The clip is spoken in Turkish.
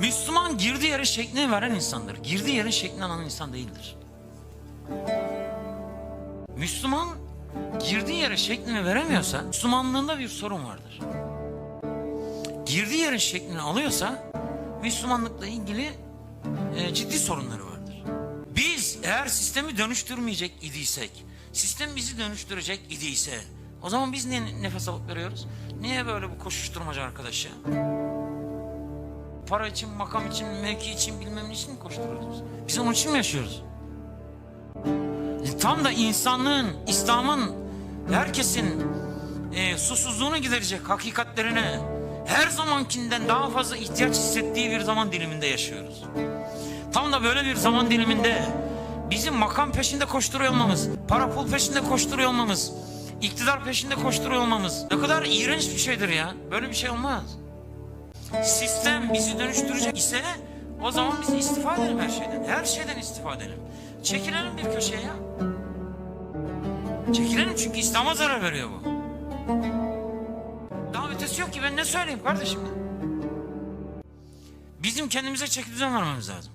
Müslüman girdiği yere şeklini veren insandır. Girdiği yerin şeklini alan insan değildir. Müslüman girdiği yere şeklini veremiyorsa Müslümanlığında bir sorun vardır. Girdiği yerin şeklini alıyorsa Müslümanlıkla ilgili e, ciddi sorunları vardır. Biz eğer sistemi dönüştürmeyecek idiysek, sistem bizi dönüştürecek idiyse o zaman biz niye nefes alıp veriyoruz? Niye böyle bu koşuşturmaca arkadaş ya? Para için, makam için, mevki için, bilmem ne için mi koşturuyoruz biz? Onun için mi yaşıyoruz? E, Tam da insanlığın, İslam'ın, herkesin e, susuzluğunu giderecek hakikatlerine her zamankinden daha fazla ihtiyaç hissettiği bir zaman diliminde yaşıyoruz. Tam da böyle bir zaman diliminde bizim makam peşinde koşturuyor olmamız, para pul peşinde koşturuyor olmamız, iktidar peşinde koşturuyor olmamız ne kadar iğrenç bir şeydir ya. Böyle bir şey olmaz. Sistem bizi dönüştürecek ise o zaman biz istifa edelim her şeyden. Her şeyden istifa edelim. Çekilelim bir köşeye ya. Çekilelim çünkü İslam'a zarar veriyor bu. Daha ötesi yok ki ben ne söyleyeyim kardeşim. Bizim kendimize çeki düzen vermemiz lazım.